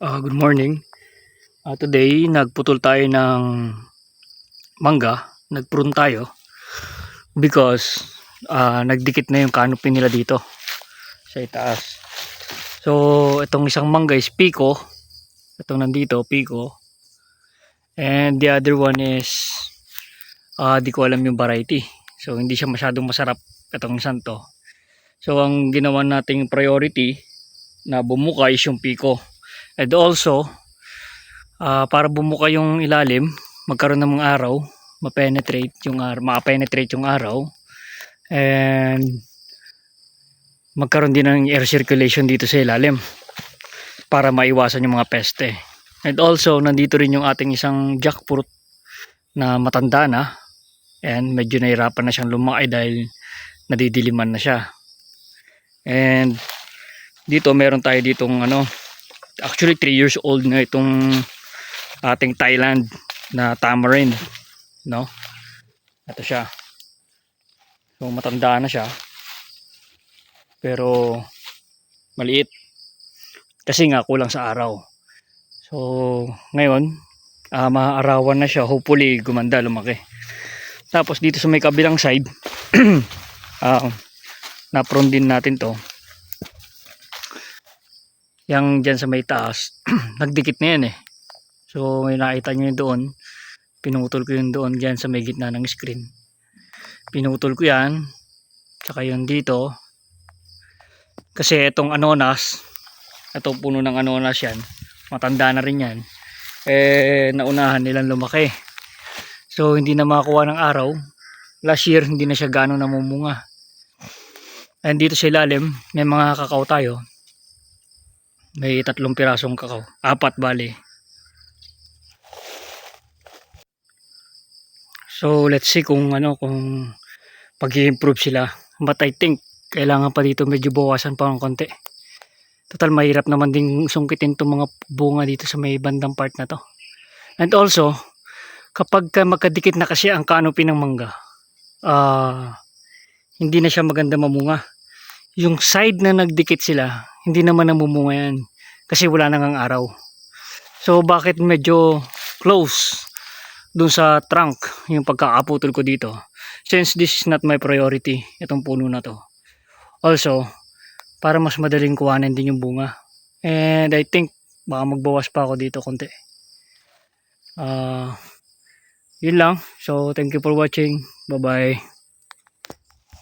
Ah, good morning. Ah, today, nagputol tayo ng mangga. Nagprune tayo. Because, ah, nagdikit na yung canopy nila dito. Sa itaas. So, itong isang mangga is Pico. Itong nandito, Pico. And the other one is, ah, di ko alam yung variety. So, hindi siya masyadong masarap itong isang to. So, ang ginawa nating priority na bumuka is yung Pico. And also, ah, para bumuka yung ilalim, magkaroon ng mga araw, ma-penetrate yung araw, ma-penetrate yung araw. And magkaroon din ng air circulation dito sa ilalim para maiwasan yung mga peste. And also, nandito rin yung ating isang jackfruit na matanda na and medyo nahirapan na siyang lumaki dahil nadidiliman na siya. And dito meron tayo ditong ano actually 3 years old na itong ating Thailand na tamarind no? Ito siya. So matanda na siya. Pero maliit. Kasi nga kulang sa araw. So ngayon uh, maaarawan na siya. Hopefully gumanda lumaki. Tapos dito sa may kabilang side uh, na-prune din natin to yung dyan sa may taas nagdikit na yan eh. So may nakita nyo yun doon. Pinutol ko yun doon dyan sa may gitna ng screen. Pinutol ko yan. Tsaka yun dito. Kasi itong anonas itong puno ng anonas yan matanda na rin yan. Eh naunahan nilang lumaki. So hindi na makakuha ng araw. Last year hindi na siya gano'ng namumunga. And dito sa ilalim may mga kakao tayo may tatlong pirasong kakao. Apat bali. So let's see kung ano kung pag-improve sila. But I think kailangan pa dito medyo bawasan pa ng konti. Total mahirap naman ding sungkitin itong mga bunga dito sa may bandang part na to. And also, kapag ka magkadikit na kasi ang canopy ng mangga, ah hindi na siya maganda mamunga. Yung side na nagdikit sila, hindi naman namumunga yan kasi wala nang araw. So bakit medyo close dun sa trunk yung pagkakaputol ko dito? Since this is not my priority itong puno na to. Also para mas madaling kuhanin din yung bunga. And I think baka magbawas pa ako dito konti. Uh, yun lang. So thank you for watching. Bye bye